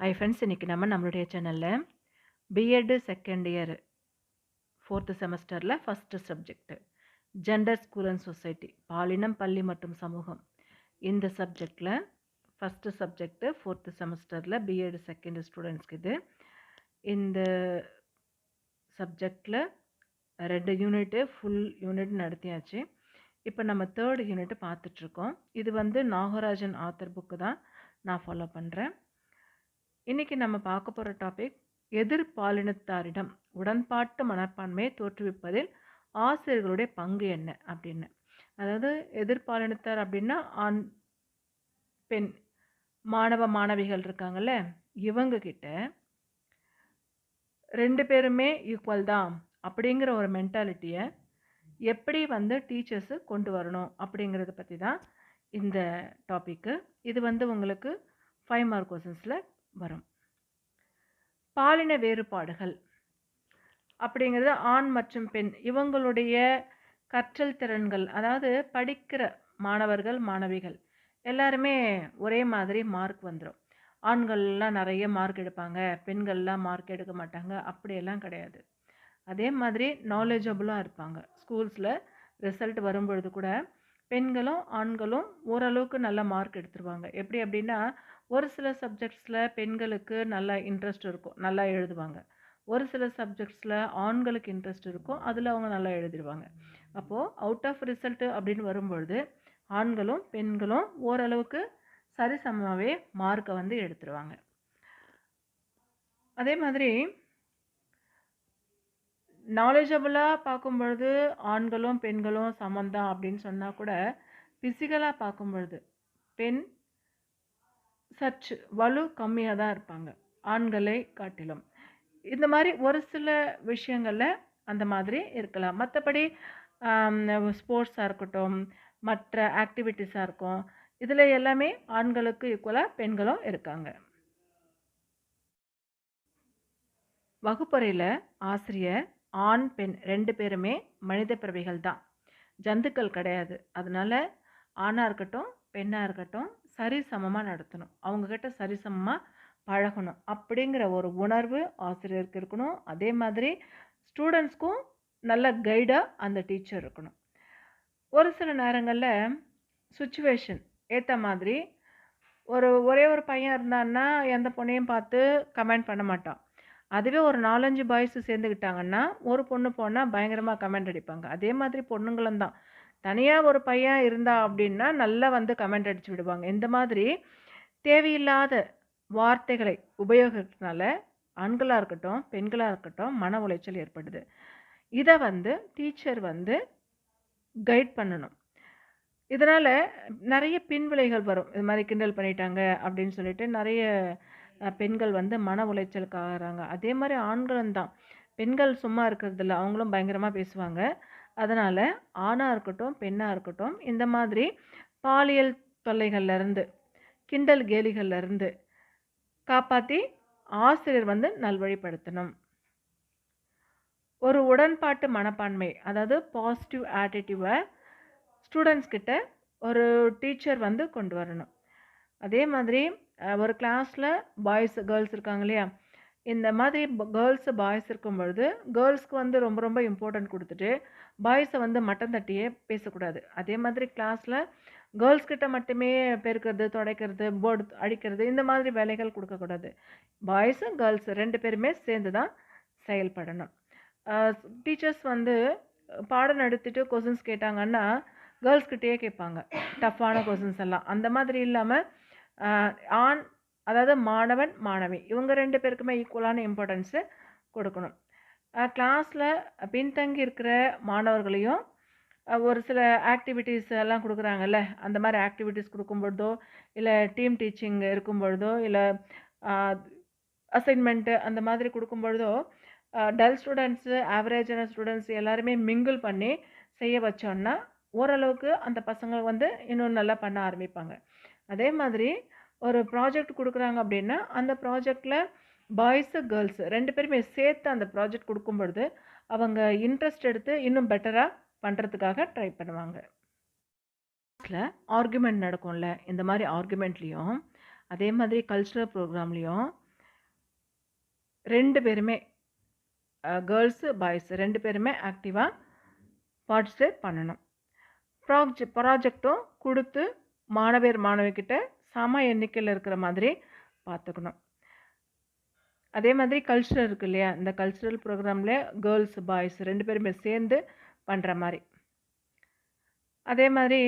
ஐ friends இன்றைக்கி நம்ம நம்மளுடைய சேனலில் B Ed second year fourth செமஸ்டரில் first subject gender school and society பாலினம் பள்ளி மற்றும் சமூகம். இந்த சப்ஜெக்டில் ஃபஸ்ட்டு சப்ஜெக்ட்டு ஃபோர்த்து செமஸ்டரில் பிஎட் செகண்ட் ஸ்டூடெண்ட்ஸ்க்கு இது. இந்த சப்ஜெக்டில் ரெண்டு யூனிட்டு ஃபுல் யூனிட் நடத்தியாச்சு. இப்போ நம்ம தேர்ட் யூனிட்டு பார்த்துட்ருக்கோம் இது வந்து நாகராஜன் ஆத்தர் புக்கு தான் நான் ஃபாலோ பண்ணுறேன் இன்றைக்கி நம்ம பார்க்க போகிற டாபிக் எதிர்பாலினத்தாரிடம் உடன்பாட்டு மனப்பான்மையை தோற்றுவிப்பதில் ஆசிரியர்களுடைய பங்கு என்ன அப்படின்னு. அதாவது எதிர்பாலினத்தார் அப்படின்னா ஆண் பெண் மாணவ மாணவிகள் இருக்காங்கல்ல இவங்கக்கிட்ட ரெண்டு பேருமே ஈக்குவல் தான் அப்படிங்கிற ஒரு மென்டாலிட்டியை எப்படி வந்து டீச்சர்ஸு கொண்டு வரணும் அப்படிங்கிறத பற்றி தான் இந்த டாப்பிக்கு இது வந்து உங்களுக்கு ஃபைவ் மார்க் கொஷின்ஸில் வரும். பாலின வேறுபாடுகள். அப்படிங்கிறது ஆண் மற்றும் பெண். இவங்களுடைய கற்றல் திறன்கள் அதாவது படிக்கிற மாணவர்கள் மாணவிகள் எல்லாருமே ஒரே மாதிரி மார்க் வந்துடும் ஆண்கள்லாம் நிறைய மார்க் எடுப்பாங்க பெண்கள்லாம் மார்க் எடுக்க மாட்டாங்க அப்படியெல்லாம் கிடையாது. அதே மாதிரி நாலேஜபுளாக இருப்பாங்க. ஸ்கூல்ஸில் ரிசல்ட் வரும்பொழுது கூட பெண்களும் ஆண்களும் ஓரளவுக்கு நல்ல மார்க் எடுத்துருவாங்க. எப்படி அப்படின்னா ஒரு சில சப்ஜெக்ட்ஸில் பெண்களுக்கு நல்லா இன்ட்ரெஸ்ட் இருக்கும் நல்லா எழுதுவாங்க. ஒரு சில சப்ஜெக்ட்ஸில் ஆண்களுக்கு இன்ட்ரெஸ்ட் இருக்கும் அதில் அவங்க நல்லா எழுதிடுவாங்க அப்போது அவுட் ஆஃப் ரிசல்ட்டு அப்படின்னு வரும்பொழுது ஆண்களும் பெண்களும் ஓரளவுக்கு சரிசமமாகவே மார்க்கை வந்து எடுத்துருவாங்க. அதே மாதிரி நாலேஜபிளாக பார்க்கும் பொழுது ஆண்களும் பெண்களும் சமந்தான் அப்படின்னு சொன்னால் கூட ஃபிசிக்கலாக பார்க்கும் பொழுது பெண் சற்று வலு கம்மியாக தான் இருப்பாங்க. ஆண்களை காட்டிலும். இந்த மாதிரி ஒரு சில விஷயங்களில் அந்த மாதிரி இருக்கலாம். மற்றபடி ஸ்போர்ட்ஸாக இருக்கட்டும் மற்ற ஆக்டிவிட்டீஸாக இருக்கும். இதில் எல்லாமே ஆண்களுக்கு ஈக்குவலாக பெண்களும் இருக்காங்க. வகுப்பறையில் ஆசிரியர் ஆண் பெண் ரெண்டு பேருமே மனித பிறவிகள் தான். ஜந்துக்கள் கிடையாது. அதனால் ஆணாக இருக்கட்டும் பெண்ணாக இருக்கட்டும் சரிசமமாக நடத்தணும். அவங்கக்கிட்ட சரிசமமாக பழகணும். அப்படிங்கிற ஒரு உணர்வு ஆசிரியருக்கு இருக்கணும். அதே மாதிரி ஸ்டூடெண்ட்ஸ்க்கும் நல்ல கைடாக அந்த டீச்சர் இருக்கணும். ஒரு சில நேரங்களில் சுச்சுவேஷன் ஏற்ற மாதிரி ஒரு ஒரே ஒரு பையன் இருந்தான்னா எந்த பொண்ணையும் பார்த்து கமெண்ட் பண்ண மாட்டான். அதுவே ஒரு நாலஞ்சு பாய்ஸ் சேர்ந்துக்கிட்டாங்கன்னா ஒரு பொண்ணு போனால் பயங்கரமாக கமெண்ட் அடிப்பாங்க. அதே மாதிரி பொண்ணுங்களும் தான். தனியாக ஒரு பையன் இருந்தா அப்படின்னா நல்லா வந்து கமெண்ட் அடித்து விடுவாங்க. இந்த மாதிரி தேவையில்லாத வார்த்தைகளை உபயோகிக்கிறதுனால ஆண்களாக இருக்கட்டும் பெண்களாக இருக்கட்டும் மன உளைச்சல் ஏற்படுது. இதை வந்து டீச்சர் வந்து கைட் பண்ணணும். இதனால் நிறைய பின்விளைகள் வரும். இது மாதிரி கிண்டல் பண்ணிட்டாங்க அப்படின்னு சொல்லிட்டு நிறைய பெண்கள் வந்து மன உளைச்சலுக்கு ஆகிறாங்க அதே மாதிரி ஆண்களும் தான். பெண்கள் சும்மா இருக்கிறதில்ல. அவங்களும் பயங்கரமாக பேசுவாங்க. அதனால் ஆணாக இருக்கட்டும் பெண்ணாக இருக்கட்டும் இந்த மாதிரி பாலியல் தொல்லைகள்லேருந்து கிண்டல் கேலிகள்லேருந்து காப்பாற்றி ஆசிரியர் வந்து நல்வழிப்படுத்தணும். ஒரு உடன்பாட்டு மனப்பான்மை அதாவது பாசிட்டிவ் ஆட்டிடியூவை ஸ்டூடெண்ட்ஸ் கிட்ட ஒரு டீச்சர் வந்து கொண்டு வரணும். அதே மாதிரி ஒரு கிளாஸில் பாய்ஸ் கேர்ள்ஸ் இருக்காங்க இல்லையா? இந்த மாதிரி கேர்ள்ஸு பாய்ஸ் இருக்கும் பொழுது கேர்ள்ஸ்க்கு வந்து ரொம்ப ரொம்ப இம்பார்ட்டன்ட் கொடுத்துட்டு பாய்ஸை வந்து மட்டம் தட்டியே பேசக்கூடாது. அதே மாதிரி கிளாஸில் கேர்ள்ஸ் கிட்ட மட்டுமே பெருக்கிறது துடைக்கிறது போர்டு அடிக்கிறது இந்த மாதிரி வேலைகள் கொடுக்கக்கூடாது. பாய்ஸும் கேர்ள்ஸு ரெண்டு பேருமே சேர்ந்து தான் செயல்படணும். டீச்சர்ஸ் வந்து பாடம் நடத்திட்டு கொஷின்ஸ் கேட்டாங்கன்னா கேர்ள்ஸ்கிட்டேயே கேட்பாங்க. டஃப்பான கொஷின்ஸ் எல்லாம். அந்த மாதிரி இல்லாமல் ஆண் அதாவது மாணவன் மாணவி. இவங்க ரெண்டு பேருக்குமே ஈக்குவலான இம்பார்ட்டன்ஸு கொடுக்கணும். கிளாஸில் பின்தங்கி இருக்கிற மாணவர்களையும் ஒரு சில ஆக்டிவிட்டீஸ் எல்லாம் கொடுக்குறாங்கல்ல அந்த மாதிரி ஆக்டிவிட்டீஸ் கொடுக்கும்பொழுதோ இல்லை டீம் டீச்சிங் இருக்கும் பொழுதோ இல்லை அசைன்மெண்ட்டு அந்த மாதிரி கொடுக்கும் பொழுதோ டல் ஸ்டூடெண்ட்ஸு ஆவரேஜான ஸ்டூடெண்ட்ஸ் எல்லாருமே மிங்கிள் பண்ணி செய்ய வச்சோன்னா ஓரளவுக்கு அந்த பசங்க வந்து இன்னும் நல்லா பண்ண ஆரம்பிப்பாங்க. அதே மாதிரி ஒரு ப்ராஜெக்ட் கொடுக்குறாங்க அப்படின்னா அந்த ப்ராஜெக்டில் பாய்ஸு கேர்ள்ஸு ரெண்டு பேருமே சேர்த்து அந்த ப்ராஜெக்ட் கொடுக்கும் பொழுது அவங்க இன்ட்ரெஸ்ட் எடுத்து இன்னும் பெட்டராக பண்ணுறதுக்காக ட்ரை பண்ணுவாங்க. ஆர்குமெண்ட் நடக்கும்ல இந்த மாதிரி ஆர்குமெண்ட்லேயும் அதே மாதிரி கல்ச்சுரல் ப்ரோக்ராம்லேயும் ரெண்டு பேருமே கேர்ள்ஸு பாய்ஸ் ரெண்டு பேருமே ஆக்டிவாக பார்ட்டிசிபேட் பண்ணணும். ப்ராஜெ ப்ராஜெக்டும் கொடுத்து மாணவர் மாணவிக்கிட்ட சம எண்ணிக்கையில் இருக்கிற மாதிரி பார்த்துக்கணும் அதே மாதிரி கல்ச்சுரல் இருக்கு இல்லையா? இந்த கல்ச்சுரல் ப்ரோக்ராமில் கேர்ள்ஸ் பாய்ஸ் ரெண்டு பேருமே சேர்ந்து பண்ணுற மாதிரி. அதே மாதிரி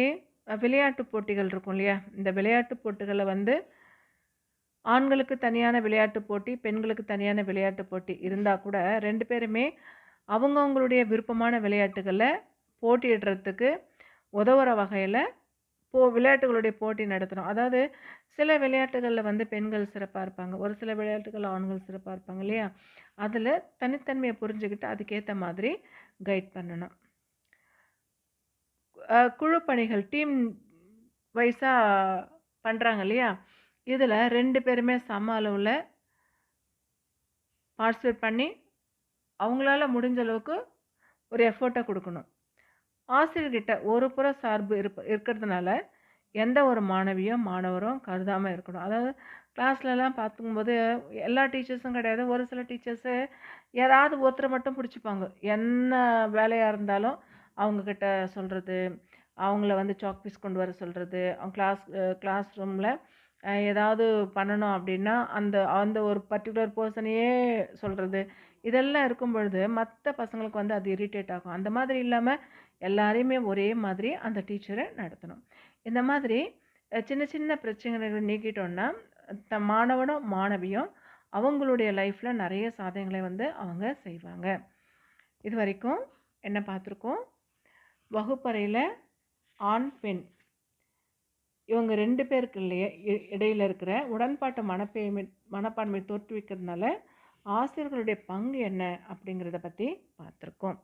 விளையாட்டு போட்டிகள் இருக்கும் இல்லையா? இந்த விளையாட்டு போட்டிகளை வந்து ஆண்களுக்கு தனியான விளையாட்டு போட்டி பெண்களுக்கு தனியான விளையாட்டு போட்டி இருந்தால் கூட ரெண்டு பேருமே அவங்கவுங்களுடைய விருப்பமான விளையாட்டுகளை போட்டியிடுறதுக்கு உதவுற வகையில் போ விளையாட்டுகளுடைய போட்டி நடத்தணும். அதாவது சில விளையாட்டுகளில் வந்து பெண்கள் சிறப்பாக இருப்பாங்க. ஒரு சில விளையாட்டுகள் ஆண்கள் சிறப்பாக இருப்பாங்க இல்லையா? அதில் தனித்தன்மையை புரிஞ்சுக்கிட்டு அதுக்கேற்ற மாதிரி கைட் பண்ணணும். குழு பணிகள் டீம் வைஸாக பண்ணுறாங்க இல்லையா? இதில் ரெண்டு பேருமே சம அளவில் பார்ட்டிசிபேட் பண்ணி அவங்களால முடிஞ்ச அளவுக்கு ஒரு எஃபோர்ட்டை கொடுக்கணும். ஆசிரியர்கிட்ட ஒரு புற சார்பு இருப்ப இருக்கிறதுனால எந்த ஒரு மாணவியும் மாணவரும் கருதாமல் இருக்கணும். அதாவது கிளாஸ்லலாம் பார்த்துக்கும்போது எல்லா டீச்சர்ஸும் கிடையாது. ஒரு சில டீச்சர்ஸு ஏதாவது ஒருத்தரை மட்டும் பிடிச்சிப்பாங்க. என்ன வேலையாக இருந்தாலும் அவங்கக்கிட்ட சொல்கிறது அவங்கள வந்து சாக் பீஸ் கொண்டு வர சொல்கிறது அவங்க கிளாஸ் கிளாஸ் ரூமில் ஏதாவது பண்ணணும் அப்படின்னா அந்த அந்த ஒரு பர்டிகுலர் பர்சனையே சொல்கிறது இதெல்லாம் இருக்கும் பொழுது மற்ற பசங்களுக்கு வந்து அது இரிட்டேட் ஆகும். அந்த மாதிரி இல்லாமல் எல்லாரையுமே ஒரே மாதிரி அந்த டீச்சரை நடத்தணும். இந்த மாதிரி சின்ன சின்ன பிரச்சனைகளை நீக்கிட்டோன்னா த மாணவனும் மாணவியும் அவங்களுடைய லைஃப்பில் நிறைய சாதனைகளை வந்து அவங்க செய்வாங்க. இது வரைக்கும் என்ன பார்த்துருக்கோம்? வகுப்பறையில் ஆண் பெண். இவங்க ரெண்டு பேருக்கு இல்லையே இ- இருக்கிற உடன்பாட்டு மனப்பேமை மனப்பான்மை தோற்றுவிக்கிறதுனால ஆசிரியர்களுடைய பங்கு என்ன அப்படிங்கிறத பற்றி பார்த்துருக்கோம்.